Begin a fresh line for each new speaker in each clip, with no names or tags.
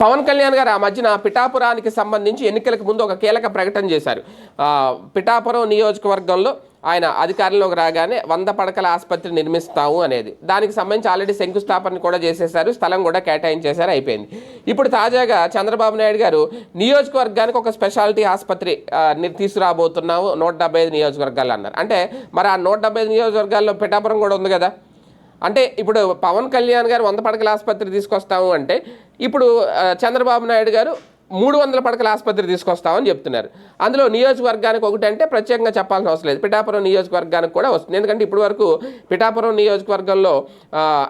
పవన్ కళ్యాణ్ గారు ఆ మధ్యన పిఠాపురానికి సంబంధించి ఎన్నికలకు ముందు ఒక కీలక ప్రకటన చేశారు. పిఠాపురం నియోజకవర్గంలో ఆయన అధికారంలోకి రాగానే వంద పడకల ఆసుపత్రి నిర్మిస్తాము అనేది. దానికి సంబంధించి ఆల్రెడీ శంకుస్థాపన కూడా చేసేశారు. స్థలం కూడా కేటాయించేశారు. అయిపోయింది. ఇప్పుడు తాజాగా చంద్రబాబు నాయుడు గారు నియోజకవర్గానికి ఒక స్పెషాలిటీ ఆసుపత్రి ని- తీసుకురాబోతున్నాము నూట డెబ్బై ఐదు నియోజకవర్గాలు అన్నారు. అంటే మరి ఆ నూట డెబ్బై ఐదు నియోజకవర్గాల్లో పిఠాపురం కూడా ఉంది కదా? అంటే ఇప్పుడు పవన్ కళ్యాణ్ గారు వంద పడకల ఆసుపత్రి తీసుకొస్తాము అంటే ఇప్పుడు చంద్రబాబు నాయుడు గారు మూడు వందల పడకల ఆసుపత్రి తీసుకొస్తామని చెప్తున్నారు. అందులో నియోజకవర్గానికి ఒకటి అంటే ప్రత్యేకంగా చెప్పాల్సిన అవసరం లేదు. పిఠాపురం నియోజకవర్గానికి కూడా వస్తుంది. ఎందుకంటే ఇప్పటి వరకు పిఠాపురం నియోజకవర్గంలో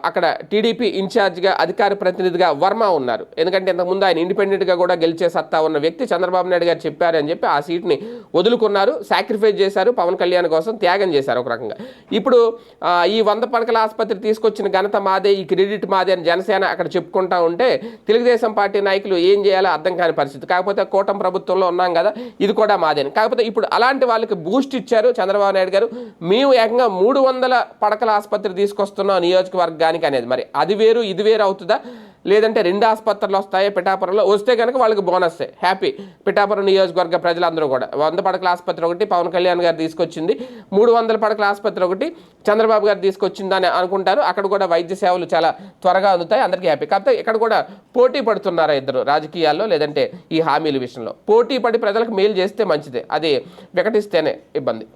అక్కడ టీడీపీ ఇన్ఛార్జ్గా అధికార ప్రతినిధిగా వర్మ ఉన్నారు. ఎందుకంటే ఇంతకుముందు ఆయన ఇండిపెండెంట్గా కూడా గెలిచే సత్తా ఉన్న వ్యక్తి చంద్రబాబు నాయుడు గారు చెప్పారని చెప్పి ఆ సీట్ని వదులుకున్నారు. సాక్రిఫైస్ చేశారు. పవన్ కళ్యాణ్ కోసం త్యాగం చేశారు ఒక రకంగా. ఇప్పుడు ఈ వంద పడకల ఆసుపత్రి తీసుకొచ్చిన ఘనత మాదే ఈ క్రెడిట్ మాదే అని జనసేన అక్కడ చెప్పుకుంటా ఉంటే తెలుగుదేశం పార్టీ నాయకులు ఏం చేయాలో అర్థం కాని పరిస్థితి. కాకపోతే కూటమి ప్రభుత్వంలో ఉన్నాం కదా ఇది కూడా మాదేని. కాకపోతే ఇప్పుడు అలాంటి వాళ్ళకి బూస్ట్ ఇచ్చారు చంద్రబాబు నాయుడు గారు. మేము ఏకంగా మూడు వందల పడకల ఆసుపత్రి తీసుకొస్తున్నాం నియోజకవర్గానికి అనేది. మరి అది వేరు ఇది వేరు అవుతుందా? లేదంటే రెండు ఆసుపత్రులు వస్తాయి పిఠాపురంలో వస్తే కనుక వాళ్ళకి బోనస్ హ్యాపీ పిఠాపురం నియోజకవర్గ ప్రజలందరూ కూడా. వంద పడకల ఆసుపత్రి ఒకటి పవన్ కళ్యాణ్ గారు తీసుకొచ్చింది. మూడు వందల పడకల ఆసుపత్రి ఒకటి చంద్రబాబు గారు తీసుకొచ్చిందని అనుకుంటారు. అక్కడ కూడా వైద్య సేవలు చాలా త్వరగా అందుతాయి. అందరికీ హ్యాపీ కాకపోతే ఇక్కడ కూడా పోటీ పడుతున్నారా ఇద్దరు రాజకీయాల్లో లేదంటే ఈ హామీల విషయంలో? పోటీ పడి ప్రజలకు మేలు చేస్తే మంచిదే. అది వికటిస్తేనే ఇబ్బంది.